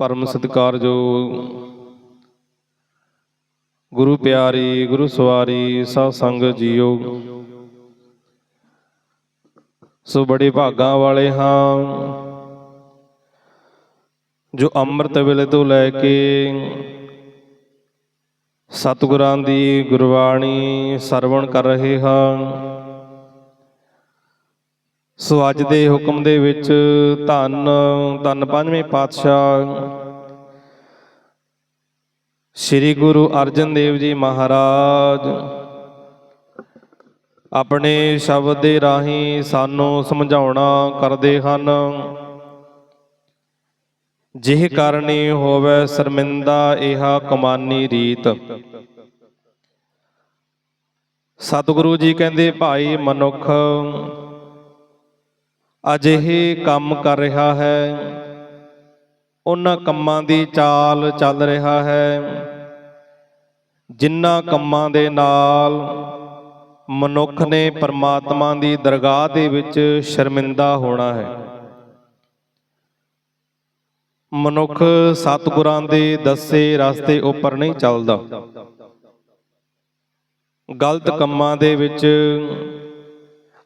ਪਰਮ ਸਤਿਕਾਰਯੋਗ ਗੁਰੂ ਪਿਆਰੀ, ਗੁਰੂ ਸਵਾਰੀ, ਸਾਧ ਸੰਗਤ ਜੀਓ। ਸੋ ਬੜੇ ਭਾਗਾਂ ਵਾਲੇ ਹਾਂ, ਜੋ ਅੰਮ੍ਰਿਤ ਵੇਲੇ ਤੋਂ ਲੈ ਕੇ ਸਤਿਗੁਰਾਂ ਦੀ ਗੁਰਬਾਣੀ ਸਰਵਣ ਕਰ ਰਹੇ ਹਾਂ। ਸੋ ਅੱਜ ਦੇ ਹੁਕਮ ਦੇ ਵਿੱਚ ਧੰਨ ਧੰਨ ਪੰਜਵੇਂ ਪਾਤਸ਼ਾਹ ਸ੍ਰੀ ਗੁਰੂ ਅਰਜਨ ਦੇਵ ਜੀ ਮਹਾਰਾਜ। ਆਪਣੇ ਸ਼ਬਦ ਦੇ ਰਾਹੀਂ ਸਾਨੂੰ ਸਮਝਾਉਣਾ ਕਰਦੇ ਹਨ। ਜਿਹ ਕਰਨੀ ਹੋਵੇ ਸ਼ਰਮਿੰਦਾ, ਇਹਾ ਕਮਾਨੀ ਰੀਤ। ਸਤਿਗੁਰੂ ਜੀ ਕਹਿੰਦੇ, ਭਾਈ ਮਨੁੱਖ ਅਜਿਹੇ ਕੰਮ ਕਰ ਰਿਹਾ ਹੈ। ਉਹਨਾਂ ਕੰਮਾਂ ਦੀ ਚਾਲ ਚੱਲ ਰਿਹਾ ਹੈ। ਜਿਨ੍ਹਾਂ ਕੰਮਾਂ ਦੇ ਨਾਲ ਮਨੁੱਖ ਨੇ ਪਰਮਾਤਮਾ ਦੀ ਦਰਗਾਹ ਦੇ ਵਿੱਚ ਸ਼ਰਮਿੰਦਾ ਹੋਣਾ ਹੈ। ਮਨੁੱਖ ਸਤਿਗੁਰਾਂ ਦੇ ਦੱਸੇ ਰਸਤੇ ਉੱਪਰ ਨਹੀਂ ਚੱਲਦਾ। ਗਲਤ ਕੰਮਾਂ ਦੇ ਵਿੱਚ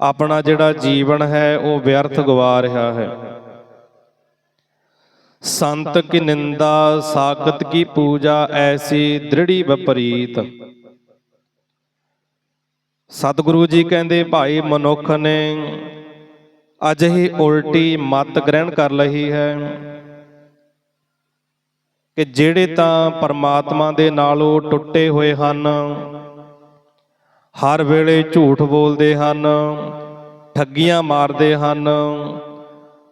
ਆਪਣਾ ਜਿਹੜਾ ਜੀਵਨ ਹੈ, ਉਹ ਵਿਅਰਥ ਗਵਾ ਰਿਹਾ ਹੈ। ਸੰਤ ਕੀ ਨਿੰਦਾ, ਸਾਖਤ ਕੀ ਪੂਜਾ, ਐਸੀ ਦ੍ਰਿੜੀ ਵਿਪਰੀਤ। ਸਤਿਗੁਰੂ ਜੀ ਕਹਿੰਦੇ, ਭਾਈ ਮਨੁੱਖ ਨੇ ਅਜਿਹੀ ਉਲਟੀ ਮਤ ਗ੍ਰਹਿਣ ਕਰ ਲਈ ਹੈ ਕਿ ਜਿਹੜੇ ਤਾਂ ਪਰਮਾਤਮਾ ਦੇ ਨਾਲੋਂ ਟੁੱਟੇ ਹੋਏ ਹਨ ਹਰ ਵੇਲੇ ਝੂਠ ਬੋਲਦੇ ਹਨ, ਠੱਗੀਆਂ ਮਾਰਦੇ ਹਨ,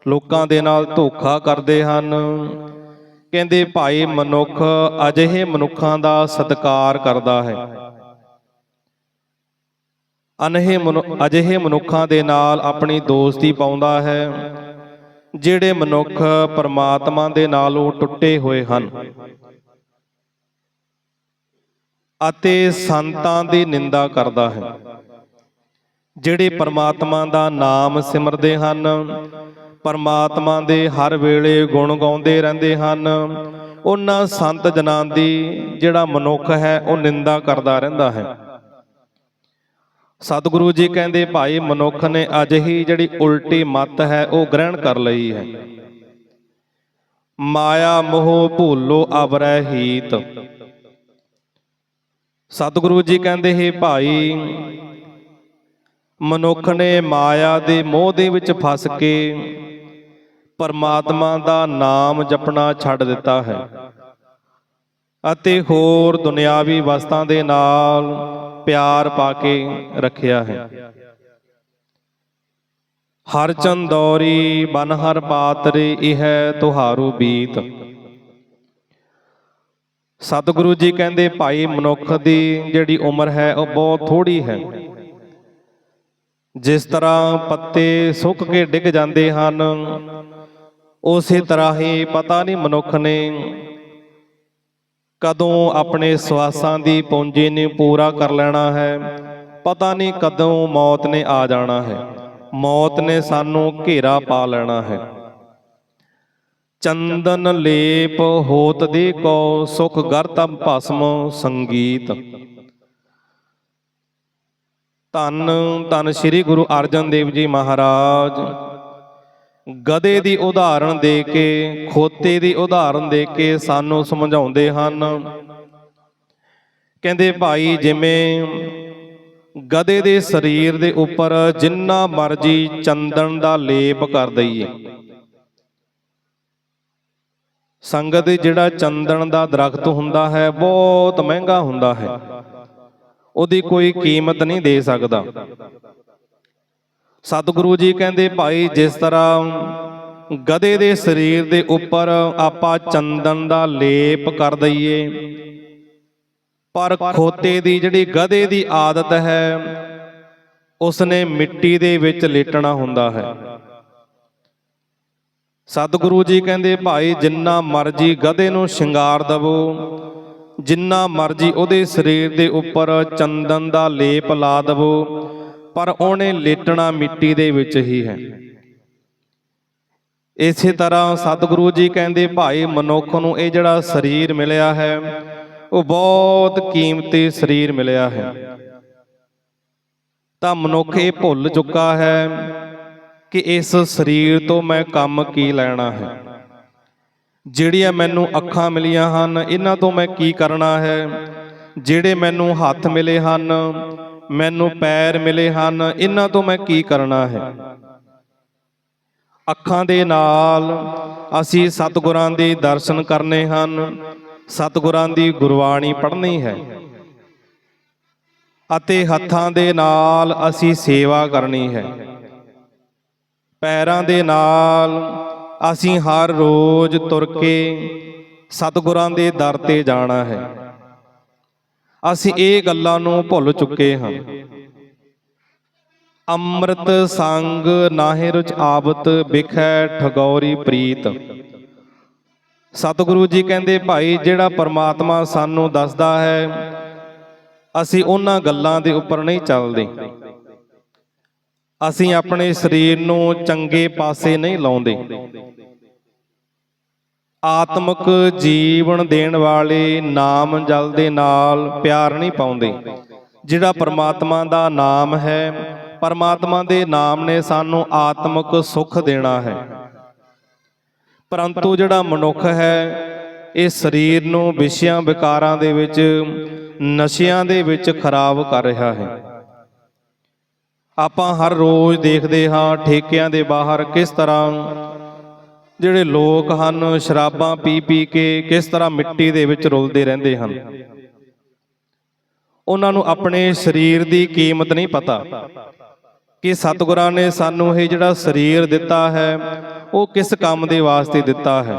ਲੋਕਾਂ ਦੇ ਨਾਲ ਧੋਖਾ ਕਰਦੇ ਹਨ। ਕਹਿੰਦੇ, ਭਾਈ ਮਨੁੱਖ ਅਜਿਹੇ ਮਨੁੱਖਾਂ ਦਾ ਸਤਿਕਾਰ ਕਰਦਾ ਹੈ। ਅਨਹੇ ਮਨੁ, ਅਜਿਹੇ ਮਨੁੱਖਾਂ ਦੇ ਨਾਲ ਆਪਣੀ ਦੋਸਤੀ ਪਾਉਂਦਾ ਹੈ, ਜਿਹੜੇ ਮਨੁੱਖ ਪਰਮਾਤਮਾ ਦੇ ਨਾਲੋਂ ਟੁੱਟੇ ਹੋਏ ਹਨ। ਅਤੇ ਸੰਤਾਂ ਦੀ ਨਿੰਦਾ ਕਰਦਾ ਹੈ। ਜਿਹੜੇ ਪਰਮਾਤਮਾ ਦਾ ਨਾਮ ਸਿਮਰਦੇ ਹਨ, ਪਰਮਾਤਮਾ ਦੇ ਹਰ ਵੇਲੇ ਗੁਣ ਗਾਉਂਦੇ ਰਹਿੰਦੇ ਹਨ, ਉਹਨਾਂ ਸੰਤ ਜਨਾਂ ਦੀ ਜਿਹੜਾ ਮਨੁੱਖ ਹੈ, ਉਹ ਨਿੰਦਾ ਕਰਦਾ ਰਹਿੰਦਾ ਹੈ। ਸਤਿਗੁਰੂ ਜੀ ਕਹਿੰਦੇ, ਭਾਈ, ਮਨੁੱਖ ਨੇ ਅਜਿਹੀ ਜਿਹੜੀ ਉਲਟੀ ਮਤ ਹੈ, ਉਹ ਗ੍ਰਹਿਣ ਕਰ ਲਈ ਹੈ। ਮਾਇਆ ਮੋਹ ਭੂਲੋ, ਅਵਰੈ ਸਤਿਗੁਰੂ ਜੀ ਕਹਿੰਦੇ, ਹੈ ਭਾਈ, ਮਨੁੱਖ ਨੇ ਮਾਇਆ ਦੇ ਮੋਹ ਦੇ ਵਿੱਚ ਫਸ ਕੇ ਪਰਮਾਤਮਾ ਦਾ ਨਾਮ ਜਪਣਾ ਛੱਡ ਦਿੱਤਾ ਹੈ ਅਤੇ ਹੋਰ ਦੁਨਿਆਵੀ ਵਸਤਾਂ ਦੇ ਨਾਲ ਪਿਆਰ ਪਾ ਕੇ ਰੱਖਿਆ ਹੈ। ਹਰ ਚੰਦੌਰੀ ਬਨ ਹਰ ਪਾਤਰੇ, ਇਹ ਤੁਹਾਰੂ ਬੀਤ। ਸਤਿਗੁਰੂ ਜੀ ਕਹਿੰਦੇ, ਭਾਈ ਮਨੁੱਖ ਦੀ ਜਿਹੜੀ ਉਮਰ ਹੈ, ਉਹ ਬਹੁਤ ਥੋੜੀ ਹੈ। ਜਿਸ ਤਰ੍ਹਾਂ ਪੱਤੇ ਸੁੱਕ ਕੇ ਡਿੱਗ ਜਾਂਦੇ ਹਨ, ਉਸੇ ਤਰ੍ਹਾਂ ਹੀ ਪਤਾ ਨਹੀਂ ਮਨੁੱਖ ਨੇ ਕਦੋਂ ਆਪਣੇ ਸਵਾਸਾਂ ਦੀ ਪੂੰਜੀ ਨੂੰ ਪੂਰਾ ਕਰ ਲੈਣਾ ਹੈ। ਪਤਾ ਨਹੀਂ ਕਦੋਂ ਮੌਤ ਨੇ ਆ ਜਾਣਾ ਹੈ। ਮੌਤ ਨੇ ਸਾਨੂੰ ਘੇਰਾ ਪਾ ਲੈਣਾ ਹੈ। ਚੰਦਨ ਲੇਪ ਹੋਤ ਦੇ ਕੋ ਸੁਖ ਗਰਤਮ ਭਸਮ ਸੰਗੀਤ। ਧੰਨ ਧੰਨ ਸ੍ਰੀ ਗੁਰੂ ਅਰਜਨ ਦੇਵ ਜੀ ਮਹਾਰਾਜ। ਗਧੇ ਦੀ ਉਦਾਹਰਣ ਦੇ ਕੇ, ਖੋਤੇ ਦੀ ਉਦਾਹਰਣ ਦੇ ਕੇ ਸਾਨੂੰ ਸਮਝਾਉਂਦੇ ਹਨ। ਕਹਿੰਦੇ ਭਾਈ ਜਿਵੇਂ ਗਧੇ ਦੇ ਸਰੀਰ ਦੇ ਉੱਪਰ ਜਿੰਨਾ ਮਰਜ਼ੀ ਚੰਦਨ ਦਾ ਲੇਪ ਕਰ ਦਈਏ। ਸੰਗਤ ਜਿਹੜਾ ਚੰਦਨ ਦਾ ਦਰਖਤ ਹੁੰਦਾ ਹੈ, ਬਹੁਤ ਮਹਿੰਗਾ ਹੁੰਦਾ ਹੈ। ਉਹਦੀ ਕੋਈ ਕੀਮਤ ਨਹੀਂ ਦੇ ਸਕਦਾ। ਸਤਿਗੁਰੂ ਜੀ ਕਹਿੰਦੇ, ਭਾਈ, ਜਿਸ ਤਰ੍ਹਾਂ ਗਧੇ ਦੇ ਸਰੀਰ ਦੇ ਉੱਪਰ ਆਪਾਂ ਚੰਦਨ ਦਾ ਲੇਪ ਕਰ ਦਈਏ, ਪਰ ਖੋਤੇ ਦੀ ਜਿਹੜੀ ਗਧੇ ਦੀ ਆਦਤ ਹੈ, ਉਸਨੇ ਮਿੱਟੀ ਦੇ ਵਿੱਚ ਲੇਟਣਾ ਹੁੰਦਾ ਹੈ। ਸਤਿਗੁਰੂ ਜੀ ਕਹਿੰਦੇ, ਭਾਈ, ਜਿੰਨਾ ਮਰਜ਼ੀ ਗਧੇ ਨੂੰ ਸ਼ਿੰਗਾਰ ਦਵੋ, ਜਿੰਨਾ ਮਰਜ਼ੀ ਉਹਦੇ ਸਰੀਰ ਦੇ ਉੱਪਰ ਚੰਦਨ ਦਾ ਲੇਪ ਲਾ ਦਵੋ, ਪਰ ਉਹਨੇ ਲੇਟਣਾ ਮਿੱਟੀ ਦੇ ਵਿੱਚ ਹੀ ਹੈ। ਇਸੇ ਤਰ੍ਹਾਂ ਸਤਿਗੁਰੂ ਜੀ ਕਹਿੰਦੇ, ਭਾਈ, ਮਨੁੱਖ ਨੂੰ ਇਹ ਜਿਹੜਾ ਸਰੀਰ ਮਿਲਿਆ ਹੈ, ਉਹ ਬਹੁਤ ਕੀਮਤੀ ਸਰੀਰ ਮਿਲਿਆ ਹੈ। ਤਾਂ ਮਨੁੱਖ ਇਹ ਭੁੱਲ ਚੁੱਕਾ ਹੈ ਕਿ ਇਸ ਸਰੀਰ ਤੋਂ ਮੈਂ ਕੰਮ ਕੀ ਲੈਣਾ ਹੈ? ਜਿਹੜੀਆਂ ਮੈਨੂੰ ਅੱਖਾਂ ਮਿਲੀਆਂ ਹਨ, ਇਹਨਾਂ ਤੋਂ ਮੈਂ ਕੀ ਕਰਨਾ ਹੈ? ਜਿਹੜੇ ਮੈਨੂੰ ਹੱਥ ਮਿਲੇ ਹਨ, ਮੈਨੂੰ ਪੈਰ ਮਿਲੇ ਹਨ, ਇਹਨਾਂ ਤੋਂ ਮੈਂ ਕੀ ਕਰਨਾ ਹੈ? ਅੱਖਾਂ ਦੇ ਨਾਲ ਅਸੀਂ ਸਤਿਗੁਰਾਂ ਦੇ ਦਰਸ਼ਨ ਕਰਨੇ ਹਨ। ਸਤਿਗੁਰਾਂ ਦੀ ਗੁਰਬਾਣੀ ਪੜ੍ਹਨੀ ਹੈ। ਅਤੇ ਹੱਥਾਂ ਦੇ ਨਾਲ ਅਸੀਂ ਸੇਵਾ ਕਰਨੀ ਹੈ। ਪੈਰਾਂ ਦੇ ਨਾਲ ਅਸੀਂ ਹਰ ਰੋਜ਼ ਤੁਰ ਕੇ ਸਤਿਗੁਰਾਂ ਦੇ ਦਰ ਤੇ ਜਾਣਾ ਹੈ। ਅਸੀਂ ਇਹ ਗੱਲਾਂ ਨੂੰ ਭੁੱਲ ਚੁੱਕੇ ਹਾਂ। ਅੰਮ੍ਰਿਤ ਸੰਗ ਨਾਹਿ ਰੁਚ ਆਵਤ ਬਿਖੈ ਠਗੌਰੀ ਪ੍ਰੀਤ। ਸਤਿਗੁਰੂ ਜੀ ਕਹਿੰਦੇ, ਭਾਈ, ਜਿਹੜਾ ਪਰਮਾਤਮਾ ਸਾਨੂੰ ਦੱਸਦਾ ਹੈ, ਅਸੀਂ ਉਹਨਾਂ ਗੱਲਾਂ ਦੇ ਉੱਪਰ ਨਹੀਂ ਚੱਲਦੇ। ਅਸੀਂ ਆਪਣੇ ਸਰੀਰ ਨੂੰ ਚੰਗੇ ਪਾਸੇ ਨਹੀਂ ਲਾਉਂਦੇ। ਆਤਮਿਕ ਜੀਵਨ ਦੇਣ ਵਾਲੇ ਨਾਮ ਜਲ ਦੇ ਨਾਲ ਪਿਆਰ ਨਹੀਂ ਪਾਉਂਦੇ। ਜਿਹੜਾ ਪਰਮਾਤਮਾ ਦਾ ਨਾਮ ਹੈ, ਪਰਮਾਤਮਾ ਦੇ ਨਾਮ ਨੇ ਸਾਨੂੰ ਆਤਮਿਕ ਸੁੱਖ ਦੇਣਾ ਹੈ। ਪਰੰਤੂ ਜਿਹੜਾ ਮਨੁੱਖ ਹੈ, ਇਹ ਸਰੀਰ ਨੂੰ ਵਿਸ਼ਿਆਂ ਵਿਕਾਰਾਂ ਦੇ ਵਿੱਚ, ਨਸ਼ਿਆਂ ਦੇ ਵਿੱਚ ਖਰਾਬ ਕਰ ਰਿਹਾ ਹੈ। ਆਪਾਂ ਹਰ ਰੋਜ਼ ਦੇਖਦੇ ਹਾਂ ਠੇਕਿਆਂ ਦੇ ਬਾਹਰ ਕਿਸ ਤਰ੍ਹਾਂ ਜਿਹੜੇ ਲੋਕ ਹਨ, ਸ਼ਰਾਬਾਂ ਪੀ ਪੀ ਕੇ ਕਿਸ ਤਰ੍ਹਾਂ ਮਿੱਟੀ ਦੇ ਵਿੱਚ ਰੁਲਦੇ ਰਹਿੰਦੇ ਹਨ। ਉਹਨਾਂ ਨੂੰ ਆਪਣੇ ਸਰੀਰ ਦੀ ਕੀਮਤ ਨਹੀਂ ਪਤਾ ਕਿ ਸਤਿਗੁਰਾਂ ਨੇ ਸਾਨੂੰ ਇਹ ਜਿਹੜਾ ਸਰੀਰ ਦਿੱਤਾ ਹੈ, ਉਹ ਕਿਸ ਕੰਮ ਦੇ ਵਾਸਤੇ ਦਿੱਤਾ ਹੈ।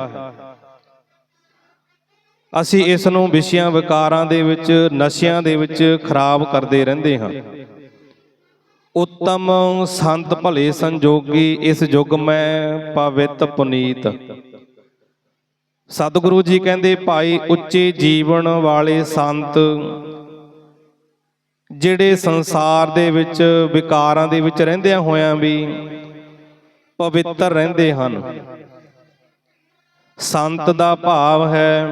ਅਸੀਂ ਇਸ ਨੂੰ ਵਿਸ਼ਿਆਂ ਵਿਕਾਰਾਂ ਦੇ ਵਿੱਚ, ਨਸ਼ਿਆਂ ਦੇ ਵਿੱਚ ਖਰਾਬ ਕਰਦੇ ਰਹਿੰਦੇ ਹਾਂ। ਉੱਤਮ ਸੰਤ ਭਲੇ ਸੰਜੋਗੀ, ਇਸ ਯੁਗ ਮੈਂ ਪਵਿੱਤ ਪੁਨੀਤ। ਸਤਿਗੁਰੂ ਜੀ ਕਹਿੰਦੇ, ਭਾਈ ਉੱਚੇ ਜੀਵਨ ਵਾਲੇ ਸੰਤ, ਜਿਹੜੇ ਸੰਸਾਰ ਦੇ ਵਿੱਚ, ਵਿਕਾਰਾਂ ਦੇ ਵਿੱਚ ਰਹਿੰਦਿਆਂ ਹੋਇਆਂ ਵੀ ਪਵਿੱਤਰ ਰਹਿੰਦੇ ਹਨ। ਸੰਤ ਦਾ ਭਾਵ ਹੈ,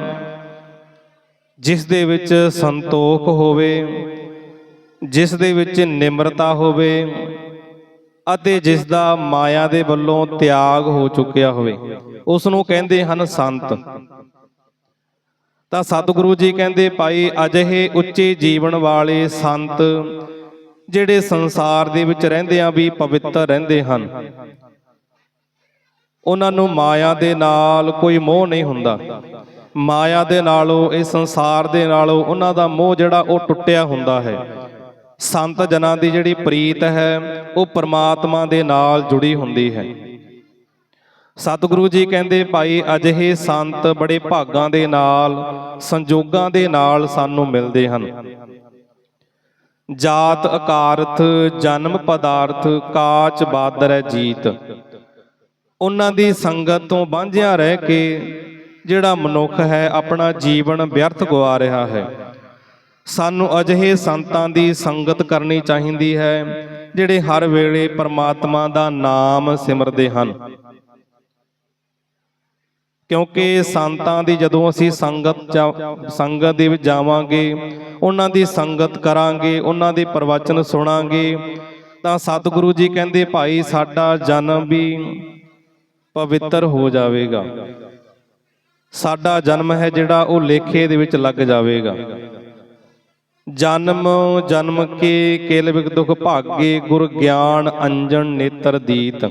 ਜਿਸ ਦੇ ਵਿੱਚ ਸੰਤੋਖ ਹੋਵੇ ਜਿਸ ਦੇ ਵਿੱਚ ਨਿਮਰਤਾ ਹੋਵੇ ਅਤੇ ਜਿਸ ਦਾ ਮਾਇਆ ਦੇ ਵੱਲੋਂ ਤਿਆਗ ਹੋ ਚੁੱਕਿਆ ਹੋਵੇ ਉਸ ਨੂੰ ਕਹਿੰਦੇ ਹਨ ਸੰਤ। ਤਾਂ ਸਤਿਗੁਰੂ ਜੀ ਕਹਿੰਦੇ, ਭਾਈ, ਅਜਿਹੇ ਉੱਚੇ ਜੀਵਨ ਵਾਲੇ ਸੰਤ ਜਿਹੜੇ ਸੰਸਾਰ ਦੇ ਵਿੱਚ ਰਹਿੰਦਿਆਂ ਵੀ ਪਵਿੱਤਰ ਰਹਿੰਦੇ ਹਨ, ਉਹਨਾਂ ਨੂੰ ਮਾਇਆ ਦੇ ਨਾਲ ਕੋਈ ਮੋਹ ਨਹੀਂ ਹੁੰਦਾ। ਮਾਇਆ ਦੇ ਨਾਲੋਂ ਇਹ ਸੰਸਾਰ ਦੇ ਨਾਲੋਂ ਉਹਨਾਂ ਦਾ ਮੋਹ ਜਿਹੜਾ ਉਹ ਟੁੱਟਿਆ ਹੁੰਦਾ ਹੈ। ਸੰਤ ਜਨਾਂ ਦੀ ਜਿਹੜੀ ਪ੍ਰੀਤ ਹੈ, ਉਹ ਪ੍ਰਮਾਤਮਾ ਦੇ ਨਾਲ ਜੁੜੀ ਹੁੰਦੀ ਹੈ। ਸਤਿਗੁਰੂ ਜੀ ਕਹਿੰਦੇ, ਭਾਈ, ਅਜਿਹੇ ਸੰਤ ਬੜੇ ਭਾਗਾਂ ਦੇ ਨਾਲ, ਸੰਜੋਗਾਂ ਦੇ ਨਾਲ ਸਾਨੂੰ ਮਿਲਦੇ ਹਨ। ਜਾਤ ਅਕਾਰਥ, ਜਨਮ ਪਦਾਰਥ, ਕਾਚ ਬਾਦਰੈ ਜੀਤ। ਉਹਨਾਂ ਦੀ ਸੰਗਤ ਤੋਂ ਵਾਂਝਿਆ ਰਹਿ ਕੇ ਜਿਹੜਾ ਮਨੁੱਖ ਹੈ, ਆਪਣਾ ਜੀਵਨ ਵਿਅਰਥ ਗਵਾ ਰਿਹਾ ਹੈ। ਸਾਨੂੰ ਅਜਿਹੇ ਸੰਤਾਂ ਦੀ ਸੰਗਤ ਕਰਨੀ ਚਾਹੀਦੀ ਹੈ, ਜਿਹੜੇ ਹਰ ਵੇਲੇ ਪਰਮਾਤਮਾ ਦਾ ਨਾਮ ਸਿਮਰਦੇ ਹਨ। ਕਿਉਂਕਿ ਸੰਤਾਂ ਦੀ ਜਦੋਂ ਅਸੀਂ ਸੰਗਤ ਜਾ- ਸੰਗਤ ਦੇ ਵਿੱਚ ਜਾਵਾਂਗੇ, ਉਹਨਾਂ ਦੀ ਸੰਗਤ ਕਰਾਂਗੇ, ਉਹਨਾਂ ਦੇ ਪ੍ਰਵਚਨ ਸੁਣਾਂਗੇ, ਤਾਂ ਸਤਿਗੁਰੂ ਜੀ ਕਹਿੰਦੇ, ਭਾਈ, ਸਾਡਾ ਜਨਮ ਵੀ ਪਵਿੱਤਰ ਹੋ ਜਾਵੇਗਾ। ਸਾਡਾ ਜਨਮ ਹੈ ਜਿਹੜਾ ਉਹ ਲੇਖੇ ਦੇ ਵਿੱਚ ਲੱਗ ਜਾਵੇਗਾ। ਜਨਮ ਜਨਮ ਕੇ ਕੇਲ ਵਿਗ ਦੁਖ ਭਾਗੇ, ਗੁਰ ਗਿਆਨ ਅੰਜਨ ਨੇਤਰ ਦੀਤ।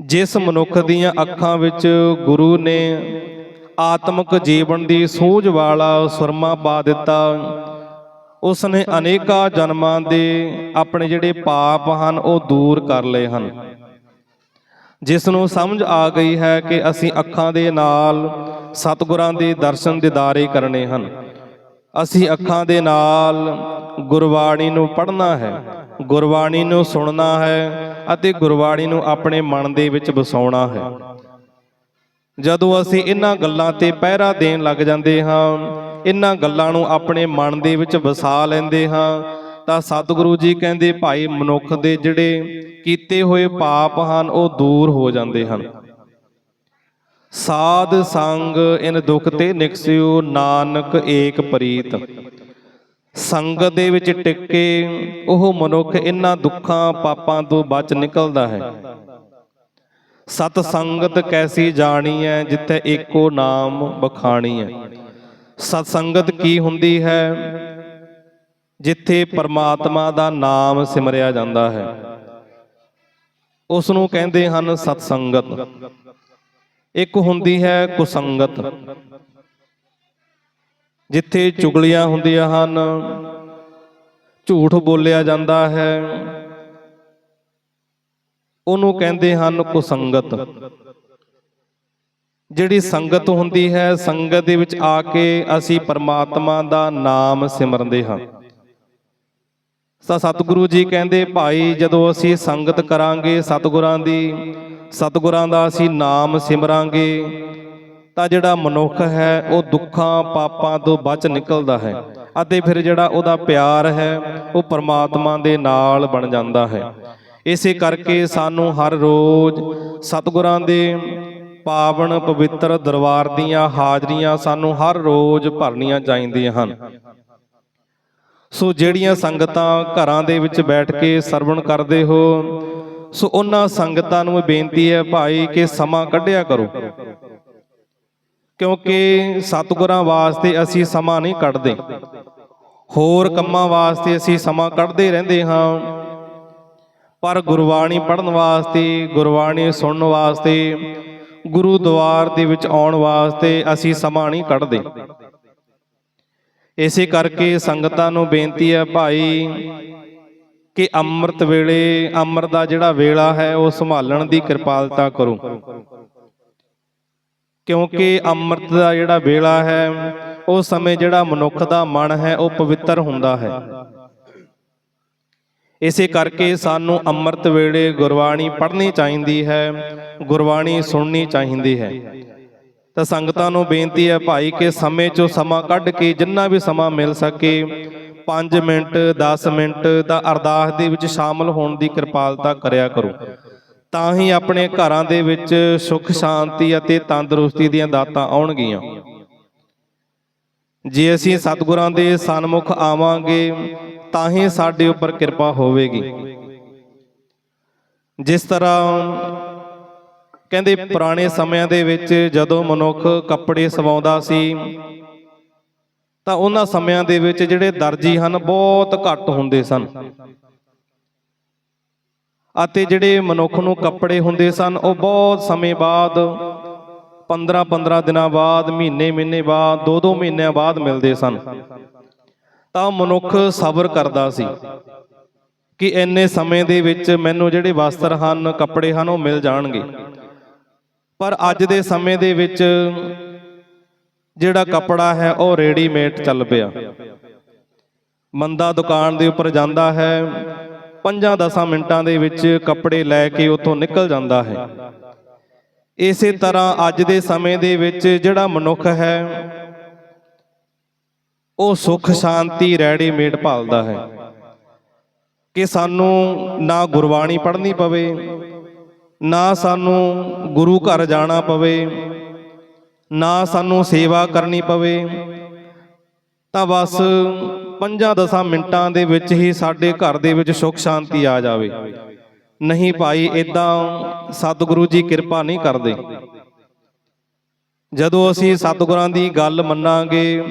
ਜਿਸ ਮਨੁੱਖ ਦੀਆਂ ਅੱਖਾਂ ਵਿੱਚ ਗੁਰੂ ਨੇ ਆਤਮਿਕ ਜੀਵਨ ਦੀ ਸੂਝ ਵਾਲਾ ਸੁਰਮਾ ਪਾ ਦਿੱਤਾ ਉਸ ਨੇ ਅਨੇਕਾਂ ਜਨਮਾਂ ਦੇ ਆਪਣੇ ਜਿਹੜੇ ਪਾਪ ਹਨ ਉਹ ਦੂਰ ਕਰ ਲਏ ਹਨ। ਜਿਸ ਨੂੰ ਸਮਝ ਆ ਗਈ ਹੈ ਕਿ ਅਸੀਂ ਅੱਖਾਂ ਦੇ ਨਾਲ ਸਤਿਗੁਰਾਂ ਦੇ ਦਰਸ਼ਨ ਦਿਦਾਰੇ ਕਰਨੇ ਹਨ। ਅਸੀਂ ਅੱਖਾਂ ਦੇ ਨਾਲ ਗੁਰਬਾਣੀ ਨੂੰ ਪੜ੍ਹਨਾ ਹੈ। ਗੁਰਬਾਣੀ ਨੂੰ ਸੁਣਨਾ ਹੈ ਅਤੇ ਗੁਰਬਾਣੀ ਨੂੰ ਆਪਣੇ ਮਨ ਦੇ ਵਿੱਚ ਵਸਾਉਣਾ ਹੈ। ਜਦੋਂ ਅਸੀਂ ਇਹਨਾਂ ਗੱਲਾਂ ਤੇ ਪਹਿਰਾ ਦੇਣ ਲੱਗ ਜਾਂਦੇ ਹਾਂ, ਇਹਨਾਂ ਗੱਲਾਂ ਨੂੰ ਆਪਣੇ ਮਨ ਦੇ ਵਿੱਚ ਵਸਾ ਲੈਂਦੇ ਹਾਂ, ਤਾਂ ਸਤਿਗੁਰੂ ਜੀ ਕਹਿੰਦੇ, ਭਾਈ ਮਨੁੱਖ ਦੇ ਜਿਹੜੇ ਕੀਤੇ ਹੋਏ ਪਾਪ ਹਨ, ਉਹ ਦੂਰ ਹੋ ਜਾਂਦੇ ਹਨ। ਸਾਧ ਸੰਗ ਇਨ ਦੁਖ ਤੇ ਨਿਕਸਿਓ, ਨਾਨਕ ਏਕ ਪ੍ਰੀਤ। ਸੰਗਤ ਦੇ ਵਿੱਚ ਟਿਕ ਕੇ ਉਹ ਮਨੁੱਖ ਇਨ੍ਹਾਂ ਦੁੱਖਾਂ ਪਾਪਾਂ ਤੋਂ ਬਚ ਨਿਕਲਦਾ ਹੈ। ਸਤ ਸੰਗਤ ਕੈਸੀ ਜਾਣੀ ਹੈ ਜਿੱਥੇ ਏਕੋ ਨਾਮ ਬਖਾਣੀ ਹੈ ਸਤ ਸੰਗਤ ਕੀ ਹੁੰਦੀ ਹੈ, ਜਿੱਥੇ ਪਰਮਾਤਮਾ ਦਾ ਨਾਮ ਸਿਮਰਿਆ ਜਾਂਦਾ ਹੈ। ਉਸ ਨੂੰ ਕਹਿੰਦੇ ਹਨ ਸਤ ਸੰਗਤ। ਇੱਕ ਹੁੰਦੀ ਹੈ ਕੁਸੰਗਤ। ਜਿੱਥੇ ਚੁਗਲੀਆਂ ਹੁੰਦੀਆਂ ਹਨ, ਝੂਠ ਬੋਲਿਆ ਜਾਂਦਾ ਹੈ। ਉਹਨੂੰ ਕਹਿੰਦੇ ਹਨ ਕੁਸੰਗਤ। ਜਿਹੜੀ ਸੰਗਤ ਹੁੰਦੀ ਹੈ, ਸੰਗਤ ਦੇ ਵਿੱਚ ਆ ਕੇ ਅਸੀਂ ਪਰਮਾਤਮਾ ਦਾ ਨਾਮ ਸਿਮਰਦੇ ਹਾਂ। ਤਾਂ ਸਤਿਗੁਰੂ ਜੀ ਕਹਿੰਦੇ, ਭਾਈ, ਜਦੋਂ ਅਸੀਂ ਸੰਗਤ ਕਰਾਂਗੇ ਸਤਿਗੁਰਾਂ ਦੀ, ਸਤਿਗੁਰਾਂ ਦਾ ਅਸੀਂ ਨਾਮ ਸਿਮਰਾਂਗੇ, ਤਾਂ ਜਿਹੜਾ ਮਨੁੱਖ ਹੈ, ਉਹ ਦੁੱਖਾਂ ਪਾਪਾਂ ਤੋਂ ਬਚ ਨਿਕਲਦਾ ਹੈ ਅਤੇ ਫਿਰ ਜਿਹੜਾ ਉਹਦਾ ਪਿਆਰ ਹੈ, ਉਹ ਪਰਮਾਤਮਾ ਦੇ ਨਾਲ ਬਣ ਜਾਂਦਾ ਹੈ। ਇਸੇ ਕਰਕੇ ਸਾਨੂੰ ਹਰ ਰੋਜ਼ ਸਤਿਗੁਰਾਂ ਦੇ ਪਾਵਨ ਪਵਿੱਤਰ ਦਰਬਾਰ ਦੀਆਂ ਹਾਜ਼ਰੀਆਂ ਸਾਨੂੰ ਹਰ ਰੋਜ਼ ਭਰਨੀਆਂ ਚਾਹੀਦੀਆਂ ਹਨ। ਸੋ ਜਿਹੜੀਆਂ ਸੰਗਤਾਂ ਘਰਾਂ ਦੇ ਵਿੱਚ ਬੈਠ ਕੇ ਸਰਵਣ ਕਰਦੇ ਹੋ, ਸੋ ਉਹਨਾਂ ਸੰਗਤਾਂ ਨੂੰ ਬੇਨਤੀ ਹੈ ਭਾਈ ਕਿ ਸਮਾਂ ਕੱਢਿਆ ਕਰੋ। ਕਿਉਂਕਿ ਸਤਿਗੁਰਾਂ ਵਾਸਤੇ ਅਸੀਂ ਸਮਾਂ ਨਹੀਂ ਕੱਢਦੇ। ਹੋਰ ਕੰਮਾਂ ਵਾਸਤੇ ਅਸੀਂ ਸਮਾਂ ਕੱਢਦੇ ਰਹਿੰਦੇ ਹਾਂ। ਪਰ ਗੁਰਬਾਣੀ ਪੜ੍ਹਨ ਵਾਸਤੇ, ਗੁਰਬਾਣੀ ਸੁਣਨ ਵਾਸਤੇ, ਗੁਰੂਦੁਆਰ ਦੇ ਵਿੱਚ ਆਉਣ ਵਾਸਤੇ ਅਸੀਂ ਸਮਾਂ ਨਹੀਂ ਕੱਢਦੇ। ਇਸੇ ਕਰਕੇ ਸੰਗਤਾਂ ਨੂੰ ਬੇਨਤੀ ਹੈ ਭਾਈ ਕਿ ਅੰਮ੍ਰਿਤ ਵੇਲੇ, ਅੰਮ੍ਰਿਤ ਦਾ ਜਿਹੜਾ ਵੇਲਾ ਹੈ, ਉਹ ਸੰਭਾਲਣ ਦੀ ਕਿਰਪਾਲਤਾ ਕਰੋ। ਕਿਉਂਕਿ ਅੰਮ੍ਰਿਤ ਦਾ ਜਿਹੜਾ ਵੇਲਾ ਹੈ ਉਸ ਸਮੇਂ ਜਿਹੜਾ ਮਨੁੱਖ ਦਾ ਮਨ ਹੈ, ਉਹ ਪਵਿੱਤਰ ਹੁੰਦਾ ਹੈ। ਇਸੇ ਕਰਕੇ ਸਾਨੂੰ ਅੰਮ੍ਰਿਤ ਵੇਲੇ ਗੁਰਬਾਣੀ ਪੜ੍ਹਨੀ ਚਾਹੀਦੀ ਹੈ, ਗੁਰਬਾਣੀ ਸੁਣਨੀ ਚਾਹੀਦੀ ਹੈ। ਤਾਂ ਸੰਗਤਾਂ ਨੂੰ ਬੇਨਤੀ ਹੈ ਭਾਈ ਕਿ ਸਮੇਂ ਚੋਂ ਸਮਾਂ ਕੱਢ ਕੇ ਜਿੰਨਾ ਵੀ ਸਮਾਂ ਮਿਲ ਸਕੇ 5 ਮਿੰਟ 10 ਮਿੰਟ ਦਾ ਅਰਦਾਸ ਦੇ ਵਿੱਚ ਸ਼ਾਮਲ ਹੋਣ ਦੀ ਕਿਰਪਾਲਤਾ ਕਰਿਆ ਕਰੋ। ਤਾਂ ਹੀ ਆਪਣੇ ਘਰਾਂ ਦੇ ਵਿੱਚ ਸੁੱਖ, ਸ਼ਾਂਤੀ ਅਤੇ ਤੰਦਰੁਸਤੀ ਦੀਆਂ ਦਾਤਾਂ ਆਉਣਗੀਆਂ। ਜੇ ਅਸੀਂ ਸਤਿਗੁਰਾਂ ਦੇ ਸਨਮੁਖ ਆਵਾਂਗੇ, ਤਾਂ ਹੀ ਸਾਡੇ ਉੱਪਰ ਕਿਰਪਾ ਹੋਵੇਗੀ। ਜਿਸ ਤਰ੍ਹਾਂ ਕਹਿੰਦੇ ਪੁਰਾਣੇ ਸਮਿਆਂ ਦੇ ਵਿੱਚ ਜਦੋਂ ਮਨੁੱਖ ਕੱਪੜੇ ਸਵਾਉਂਦਾ ਸੀ, ਤਾਂ ਉਹਨਾਂ ਸਮਿਆਂ ਦੇ ਵਿੱਚ ਜਿਹੜੇ ਦਰਜੀ ਹਨ ਬਹੁਤ ਘੱਟ ਹੁੰਦੇ ਸਨ। ਅਤੇ ਜਿਹੜੇ ਮਨੁੱਖ ਨੂੰ ਕੱਪੜੇ ਹੁੰਦੇ ਸਨ, ਉਹ ਬਹੁਤ ਸਮੇਂ ਬਾਅਦ 15 15 ਦਿਨਾਂ ਬਾਅਦ ਮਹੀਨੇ ਮਹੀਨੇ ਬਾਅਦ 2 2 ਮਹੀਨਿਆਂ ਬਾਅਦ ਮਿਲਦੇ ਸਨ। ਤਾਂ ਮਨੁੱਖ ਸਬਰ ਕਰਦਾ ਸੀ ਕਿ ਇੰਨੇ ਸਮੇਂ ਦੇ ਵਿੱਚ ਮੈਨੂੰ ਜਿਹੜੇ ਵਸਤਰ ਹਨ, ਕੱਪੜੇ ਹਨ, ਉਹ ਮਿਲ ਜਾਣਗੇ। ਪਰ ਅੱਜ ਦੇ ਸਮੇਂ ਦੇ ਵਿੱਚ ਜਿਹੜਾ ਕੱਪੜਾ ਹੈ ਉਹ ਰੈਡੀਮੇਡ ਚੱਲ ਪਿਆ। ਮੰਦਾ ਦੁਕਾਨ ਦੇ ਉੱਪਰ ਜਾਂਦਾ ਹੈ 5-10 ਮਿੰਟਾਂ ਦੇ ਵਿੱਚ ਕੱਪੜੇ ਲੈ ਕੇ ਉੱਥੋਂ ਨਿਕਲ ਜਾਂਦਾ ਹੈ। ਇਸੇ ਤਰ੍ਹਾਂ ਅੱਜ ਦੇ ਸਮੇਂ ਦੇ ਵਿੱਚ ਜਿਹੜਾ ਮਨੁੱਖ ਹੈ, ਉਹ ਸੁੱਖ, ਸ਼ਾਂਤੀ, ਰੈਡੀਮੇਡ ਭਾਲਦਾ ਹੈ ਕਿ ਸਾਨੂੰ ਨਾ ਗੁਰਬਾਣੀ ਪੜ੍ਹਨੀ ਪਵੇ ਨਾ ਸਾਨੂੰ ਗੁਰੂ ਘਰ ਜਾਣਾ ਪਵੇ, ਨਾ ਸਾਨੂੰ ਸੇਵਾ ਕਰਨੀ ਪਵੇ, ਤਾਂ ਬਸ 5-10 ਮਿੰਟਾਂ ਦੇ ਵਿੱਚ ਹੀ ਸਾਡੇ ਘਰ ਦੇ ਵਿੱਚ ਸੁੱਖ ਸ਼ਾਂਤੀ ਆ ਜਾਵੇ। ਨਹੀਂ ਭਾਈ ਇਦਾਂ ਸਤਿਗੁਰੂ ਜੀ ਕਿਰਪਾ ਨਹੀਂ ਕਰਦੇ। ਜਦੋਂ ਅਸੀਂ ਸਤਿਗੁਰਾਂ ਦੀ ਗੱਲ ਮੰਨਾਂਗੇ,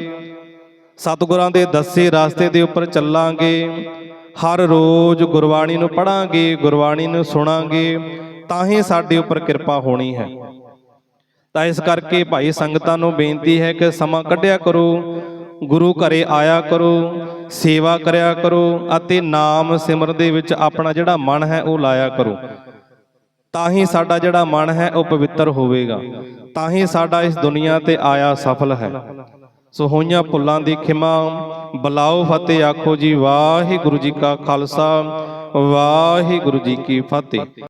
ਸਤਿਗੁਰਾਂ ਦੇ ਦੱਸੇ ਰਸਤੇ ਦੇ ਉੱਪਰ ਚੱਲਾਂਗੇ, ਹਰ ਰੋਜ਼ ਗੁਰਬਾਣੀ ਨੂੰ ਪੜਾਂਗੇ ਗੁਰਬਾਣੀ ਨੂੰ ਸੁਣਾਂਗੇ ਤਾਂ ਹੀ ਸਾਡੇ ਉੱਪਰ ਕਿਰਪਾ ਹੋਣੀ ਹੈ। ਤਾਂ ਇਸ ਕਰਕੇ ਭਾਈ ਸੰਗਤਾਂ ਨੂੰ ਬੇਨਤੀ ਹੈ ਕਿ ਸਮਾਂ ਕੱਢਿਆ ਕਰੋ, ਗੁਰੂ ਘਰੇ ਆਇਆ ਕਰੋ, ਸੇਵਾ ਕਰਿਆ ਕਰੋ ਅਤੇ ਨਾਮ ਸਿਮਰਨ ਦੇ ਵਿੱਚ ਆਪਣਾ ਜਿਹੜਾ ਮਨ ਹੈ ਉਹ ਲਾਇਆ ਕਰੋ। ਤਾਂ ਹੀ ਸਾਡਾ ਜਿਹੜਾ ਮਨ ਹੈ ਉਹ ਪਵਿੱਤਰ ਹੋਵੇਗਾ। ਤਾਂ ਹੀ ਸਾਡਾ ਇਸ ਦੁਨੀਆ ਤੇ ਆਇਆ ਸਫਲ ਹੈ। ਸੋ ਹੋਈਆਂ ਭੁੱਲਾਂ ਦੀ ਖਿਮਾ, ਬਲਾਓ ਫਤਿਹ, ਆਖੋ ਜੀ ਵਾਹਿਗੁਰੂ ਜੀ ਕਾ ਖਾਲਸਾ, ਵਾਹਿਗੁਰੂ ਜੀ ਕੀ ਫਤਿਹ।